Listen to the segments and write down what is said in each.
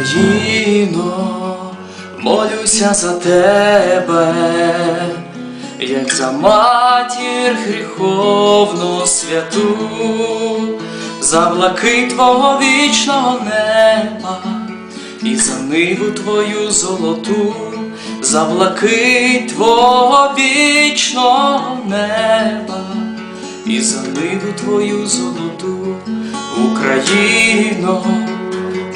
Україно, молюся за тебе, як за матір гріховну святу, за блакит твого вічного неба і за ниву твою золоту, за блакит твого вічного неба і за ниву твою золоту, Україно,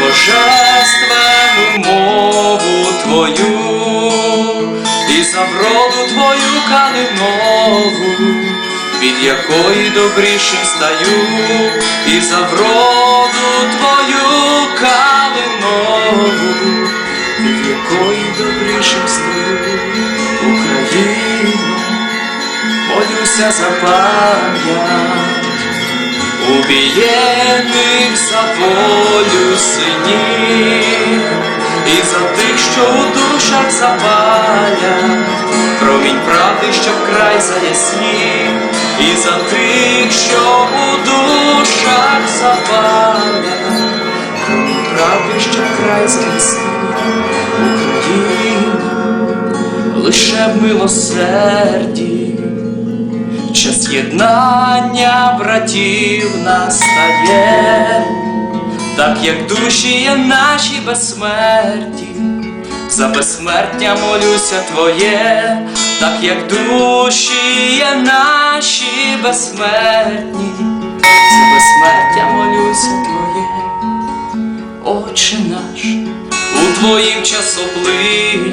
божественну мову твою і за вроду твою калинову, від якої добрішим стаю, і за вроду твою калинову, від якої добрішим стаю, Україно молюся за пам'ять убієних за волю синів і за тих, що у душах запалять, промінь правди, що вкрай заяснів, і за тих, що у душах запалять, промінь правди, що вкрай заяснів, Україна лише в милосерді, час єднання братів настає, так як душі є наші безсмерті, за безсмертя молюся Твоє, так як душі є наші безсмертні, за безсмертя молюся Твоє. Отче наш, у Твоїм часоплині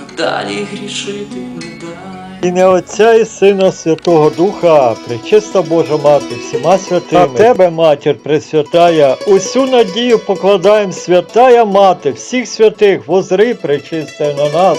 надалі грішити не дай. Ім'я Отця і Сина Святого Духа, пречиста Божа Мати, всіма святими. На тебе, матір Пресвятая, усю надію покладаєм, святая Мати, всіх святих, возри пречистай на нас,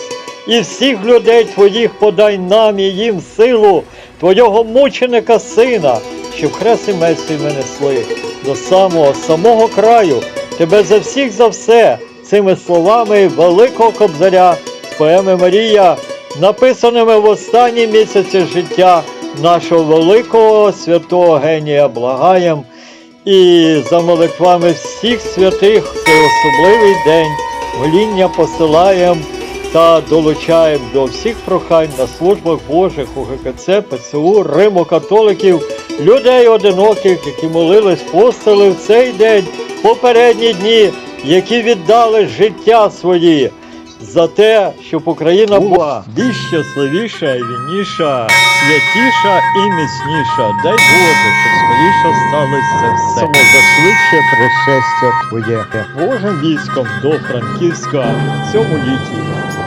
і всіх людей Твоїх подай нам і їм силу Твого мученика Сина, щоб хрест і меці ми несли до самого самого краю, Тебе за всіх за все, цими словами великого кобзаря поеми Марія написаними в останні місяці життя нашого великого святого генія благаєм і за молитвами всіх святих в цей особливий день моління посилаєм та долучаємо до всіх прохань на службах Божих у ГКЦ, ПЦУ, Риму католиків, людей одиноких, які молились постили в цей день, попередні дні, які віддали життя свої за те, щоб Україна була більш щасливіша вільніша, святіша і міцніша. Дай Боже, щоб скоріше сталося це все. Самозашвидше пришестя Твоє Божим військом до Франківська в цьому літі.